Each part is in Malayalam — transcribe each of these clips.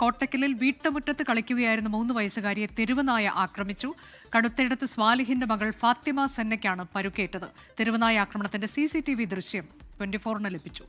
കോട്ടക്കലിൽ വീട്ടുമുറ്റത്ത് കളിക്കുകയായിരുന്ന മൂന്ന് വയസ്സുകാരിയെ തെരുവനായ ആക്രമിച്ചു. കടുത്തയിടത്ത് സ്വാലിഹിന്റെ മകൾ ഫാത്തിമ സെന്നയ്ക്കാണ് പരുക്കേറ്റത്. തെരുവനായ ആക്രമണത്തിന്റെ സി ദൃശ്യം ട്വന്റി ഫോറിന് ലഭിച്ചു.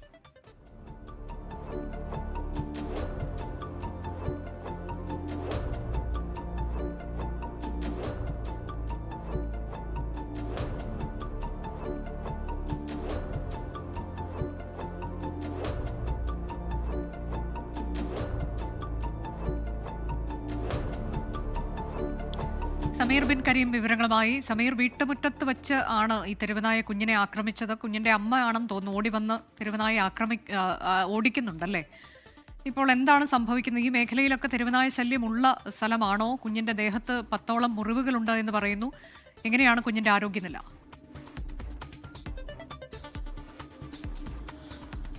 സമീർ ബിൻ കരീം വിവരങ്ങളുമായി. സമീർ വീട്ടുമുറ്റത്ത് വെച്ച് ആണ് ഈ തെരുവനായ കുഞ്ഞിനെ ആക്രമിച്ചത്. കുഞ്ഞിന്റെ അമ്മയാണെന്ന് തോന്നുന്നു. ഓടി വന്ന് തെരുവനായി ആക്രമി ഓടിക്കുന്നുണ്ടല്ലേ? ഇപ്പോൾ എന്താണ് സംഭവിക്കുന്നത്? ഈ മേഖലയിലൊക്കെ തെരുവനായ ഉള്ള സ്ഥലമാണോ? കുഞ്ഞിന്റെ ദേഹത്ത് പത്തോളം മുറിവുകളുണ്ട് എന്ന് പറയുന്നു. എങ്ങനെയാണ് കുഞ്ഞിന്റെ ആരോഗ്യനില?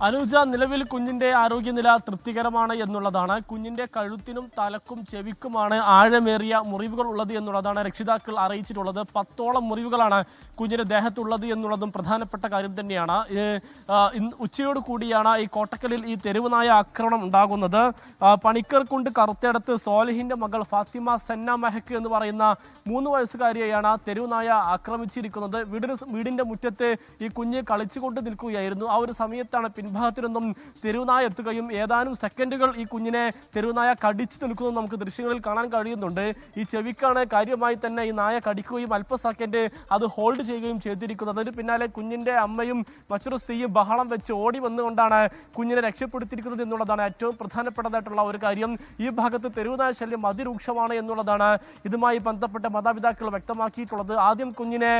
അനുജ നിലവിൽ കുഞ്ഞിന്റെ ആരോഗ്യനില തൃപ്തികരമാണ് എന്നുള്ളതാണ്. കുഞ്ഞിന്റെ കഴുത്തിനും തലക്കും ചെവിക്കുമാണ് ആഴമേറിയ മുറിവുകൾ ഉള്ളത് എന്നുള്ളതാണ് രക്ഷിതാക്കൾ അറിയിച്ചിട്ടുള്ളത്. പത്തോളം മുറിവുകളാണ് കുഞ്ഞിന്റെ ദേഹത്തുള്ളത് എന്നുള്ളതും പ്രധാനപ്പെട്ട കാര്യം തന്നെയാണ്. ഉച്ചയോട് കൂടിയാണ് ഈ കോട്ടക്കലിൽ ഈ തെരുവുനായ ആക്രമണം ഉണ്ടാകുന്നത്. പണിക്കർ കൊണ്ട് കറുത്തെടുത്ത് സോലിഹിന്റെ മകൾ ഫാത്തിമ സെന്ന മെഹക്ക് എന്ന് പറയുന്ന മൂന്ന് വയസ്സുകാരിയെയാണ് തെരുവുനായ ആക്രമിച്ചിരിക്കുന്നത്. വീടിന് വീടിന്റെ മുറ്റത്ത് ഈ കുഞ്ഞ് കളിച്ചുകൊണ്ട് നിൽക്കുകയായിരുന്നു. ആ ഒരു സമയത്താണ് പിൻഭാഗത്തു നിന്നും തെരുവുനായ എത്തുകയും ഏതാനും സെക്കൻഡുകൾ ഈ കുഞ്ഞിനെ തെരുവുനായ കടിച്ചു നിൽക്കുന്നത് നമുക്ക് ദൃശ്യങ്ങളിൽ കാണാൻ കഴിയുന്നുണ്ട്. ഈ ചെവിക്കാണ് കാര്യമായി തന്നെ ഈ നായ കടിക്കുകയും അല്പ സെക്കൻഡ് അത് ഹോൾഡ് ചെയ്യുകയും ചെയ്തിരിക്കുന്നത്. അതിന് പിന്നാലെ കുഞ്ഞിന്റെ അമ്മയും മറ്റൊരു സ്ത്രീയും ബഹളം വെച്ച് ഓടി വന്നുകൊണ്ടാണ് കുഞ്ഞിനെ രക്ഷപ്പെടുത്തിയിരിക്കുന്നത് എന്നുള്ളതാണ് ഏറ്റവും പ്രധാനപ്പെട്ടതായിട്ടുള്ള ഒരു കാര്യം. ഈ ഭാഗത്ത് തെരുവുനായ ശല്യം അതിരൂക്ഷമാണ് എന്നുള്ളതാണ് ഇതുമായി ബന്ധപ്പെട്ട മാതാപിതാക്കൾ വ്യക്തമാക്കിയിട്ടുള്ളത്. ആദ്യം കുഞ്ഞിനെ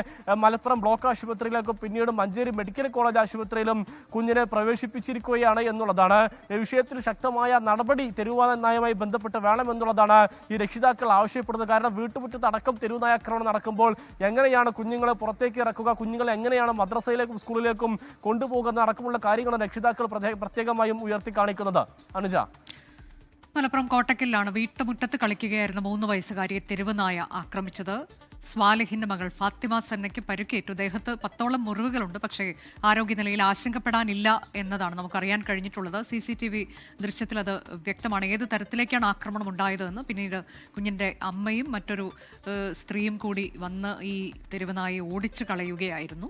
മലപ്പുറം ബ്ലോക്ക് ആശുപത്രിയിലേക്കും പിന്നീട് മഞ്ചേരി മെഡിക്കൽ കോളേജ് ആശുപത്രിയിലും കുഞ്ഞിനെ പ്രവേശിപ്പിച്ചിരിക്കുകയാണ് എന്നുള്ളതാണ്. വിഷയത്തിൽ ശക്തമായ നടപടി തെരുവുനായമായി ബന്ധപ്പെട്ട് വേണമെന്നുള്ളതാണ് ഈ രക്ഷിതാക്കൾ ആവശ്യപ്പെടുന്നത്. കാരണം വീട്ടുമുറ്റത്ത് അടക്കം തെരുവുനായ ആക്രമണം നടക്കുമ്പോൾ എങ്ങനെയാണ് കുഞ്ഞുങ്ങളെ പുറത്തേക്ക് ഇറക്കുക കുഞ്ഞുങ്ങളെ എങ്ങനെയാണ് മദ്രസയിലേക്കും സ്കൂളിലേക്കും കൊണ്ടുപോകുന്ന അടക്കമുള്ള കാര്യങ്ങൾ രക്ഷിതാക്കൾ പ്രത്യേകമായും ഉയർത്തി കാണിക്കുന്നത്. അനുജ. മലപ്പുറം കോട്ടക്കലിലാണ് വീട്ടുമുറ്റത്ത് കളിക്കുകയായിരുന്ന മൂന്ന് വയസ്സുകാരിയെ തെരുവുനായ ആക്രമിച്ചത്. സ്വാലിഹിന്റെ മകൾ ഫാത്തിമ സന്നയ്ക്ക് പരുക്കേറ്റു. ദേഹത്ത് പത്തോളം മുറിവുകളുണ്ട്. പക്ഷേ ആരോഗ്യനിലയിൽ ആശങ്കപ്പെടാനില്ല എന്നതാണ് നമുക്കറിയാൻ കഴിഞ്ഞിട്ടുള്ളത്. സി സി ടി വി ദൃശ്യത്തിൽ അത് വ്യക്തമാണ്. ഏത് തരത്തിലേക്കാണ് ആക്രമണം ഉണ്ടായതെന്ന് പിന്നീട് കുഞ്ഞിന്റെ അമ്മയും മറ്റൊരു സ്ത്രീയും കൂടി വന്ന് ഈ തെരുവനായി ഓടിച്ചു കളയുകയായിരുന്നു.